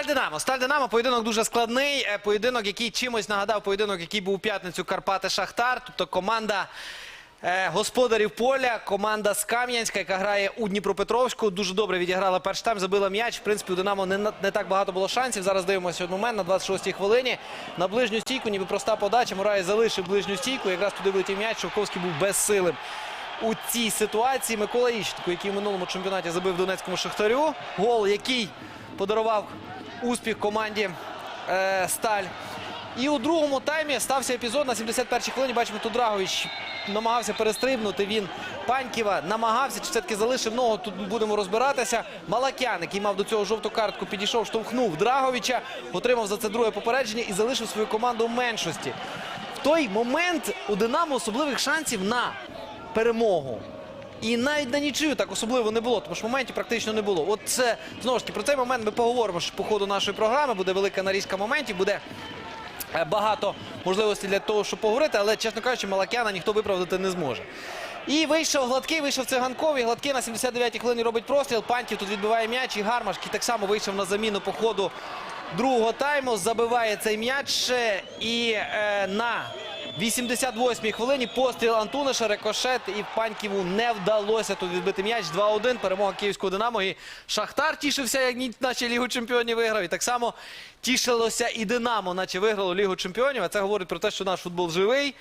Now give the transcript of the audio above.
Сталь Динамо. Сталь Динамо. Поєдинок дуже складний. Е, Поєдинок, який чимось нагадав поєдинок, який був у п'ятницю Карпати Шахтар. Тобто команда е, господарів поля, команда з Кам'янська, яка грає у Дніпропетровську. Дуже добре відіграла перший тайм, забила м'яч. В принципі, у Динамо не, не так багато було шансів. Зараз дивимося один момент на 26-й хвилині. На ближню стійку, ніби проста подача. Мурай залишив ближню стійку. Якраз туди влетів м'яч. Шовковський був безсилим. У цій ситуації Микола Іщенко, який в минулому чемпіонаті забив Донецькому Шахтарю. Гол, який подарував успіх команді е, Сталь. І у другому таймі стався епізод на 71-й хвилині. Бачимо, тут Драгович намагався перестрибнути. Він Паньківа намагався, чи все-таки залишив ногу. Тут будемо розбиратися. Малакян, який мав до цього жовту картку, підійшов, штовхнув Драговича, отримав за це друге попередження і залишив свою команду в меншості. В той момент у Динамо особливих шансів на перемогу. І навіть на нічию так особливо не було, тому що моментів практично не було. От це знову ж таки про цей момент ми поговоримо по ходу нашої програми. Буде велика нарізка моментів, буде е, багато можливостей для того, щоб поговорити, але, чесно кажучи, Малакяна ніхто виправдати не зможе. І вийшов гладкий, вийшов циганков, і гладкий на 79-й хвилині робить простріл. Пантів тут відбиває м'яч, і Гармаш, який так само вийшов на заміну по ходу другого тайму, забиває цей м'яч. І е, на 88-й хвилині постріл Антуниша, рикошет, і Паньківу не вдалося тут відбити м'яч. 2-1, перемога київського Динамо. І Шахтар тішився, як наче Лігу Чемпіонів виграв. І так само тішилося і Динамо, наче виграло Лігу Чемпіонів. А це говорить про те, що наш футбол живий.